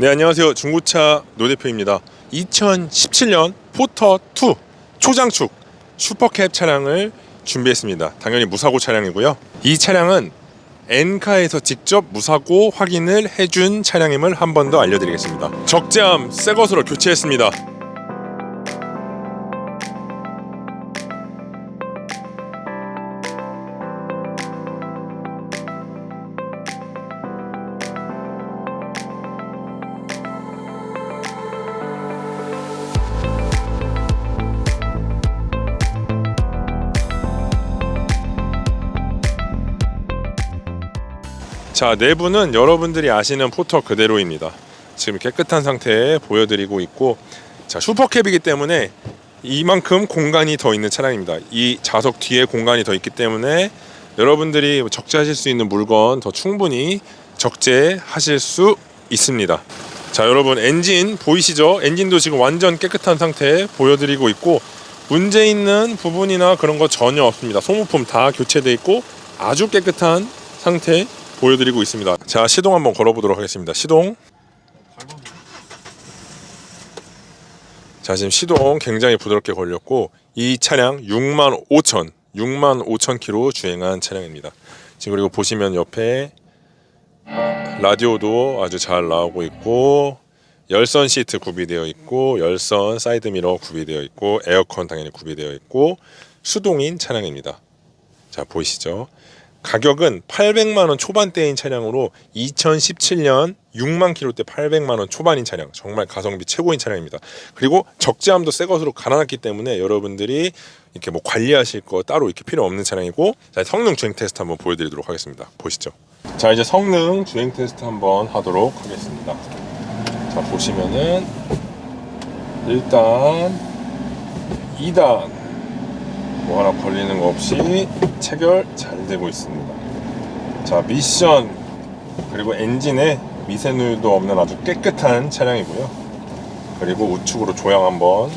네 안녕하세요. 중고차 노 대표입니다. 2017년 포터2 초장축 슈퍼캡 차량을 준비했습니다. 당연히 무사고 차량이고요. 이 차량은 엔카에서 직접 무사고 확인을 해준 차량임을 한 번 더 알려드리겠습니다. 적재함 새 것으로 교체했습니다 자 내부는 여러분들이 아시는 포터 그대로입니다. 지금 깨끗한 상태에 보여드리고 있고 자 슈퍼캡이기 때문에 이만큼 공간이 더 있는 차량입니다. 이 좌석 뒤에 공간이 더 있기 때문에 여러분들이 적재하실 수 있는 물건 더 충분히 적재하실 수 있습니다. 자 여러분 엔진 보이시죠? 엔진도 지금 완전 깨끗한 상태 보여드리고 있고 문제 있는 부분이나 그런 거 전혀 없습니다. 소모품 다 교체돼 있고 아주 깨끗한 상태 보여드리고 있습니다. 자 시동 한번 걸어보도록 하겠습니다. 시동. 자 지금 시동 굉장히 부드럽게 걸렸고 이 차량 6만 5천 6만 5천 킬로 주행한 차량입니다. 지금 그리고 보시면 옆에 라디오도 아주 잘 나오고 있고 열선 시트 구비되어 있고 열선 사이드 미러 구비되어 있고 에어컨 당연히 구비되어 있고 수동인 차량입니다. 자 보이시죠? 가격은 800만 원 초반대인 차량으로 2017년 6만 킬로대 800만 원 초반인 차량 정말 가성비 최고인 차량입니다. 그리고 적재함도 새 것으로 갈아놨기 때문에 여러분들이 이렇게 뭐 관리하실 거 따로 이렇게 필요 없는 차량이고 자, 성능 주행 테스트 한번 보여드리도록 하겠습니다. 보시죠. 자 이제 성능 주행 테스트 한번 하도록 하겠습니다. 자 보시면은 일단 2단 뭐 하나 걸리는 거 없이 체결 잘 되고 있습니다. 자 미션 그리고 엔진에 미세누유도 없는 아주 깨끗한 차량이고요. 그리고 우측으로 조향 한번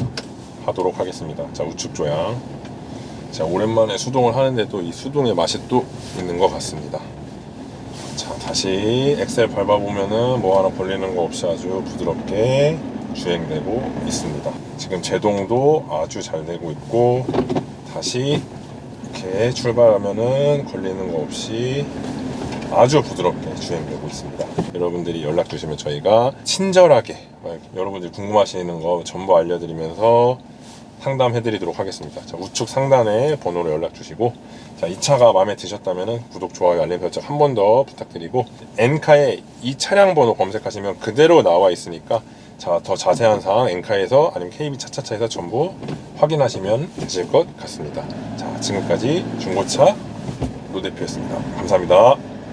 하도록 하겠습니다. 자 우측 조향. 자 오랜만에 수동을 하는데도 이 수동의 맛이 또 있는 것 같습니다. 자 다시 엑셀 밟아보면은 뭐 하나 걸리는 거 없이 아주 부드럽게 주행되고 있습니다. 지금 제동도 아주 잘 되고 있고 다시 이렇게 출발하면은 걸리는 거 없이 아주 부드럽게 주행되고 있습니다. 여러분들이 연락 주시면 저희가 친절하게 여러분들이 궁금하시는 거 전부 알려드리면서 상담해 드리도록 하겠습니다. 자, 우측 상단에 번호로 연락 주시고 자, 이 차가 마음에 드셨다면 구독, 좋아요, 알림 설정 한 번 더 부탁드리고 엔카에 이 차량 번호 검색하시면 그대로 나와 있으니까 자, 더 자세한 사항 엔카에서 아니면 KB 차차차에서 전부 확인하시면 되실 것 같습니다. 자, 지금까지 중고차 노 대표였습니다. 감사합니다.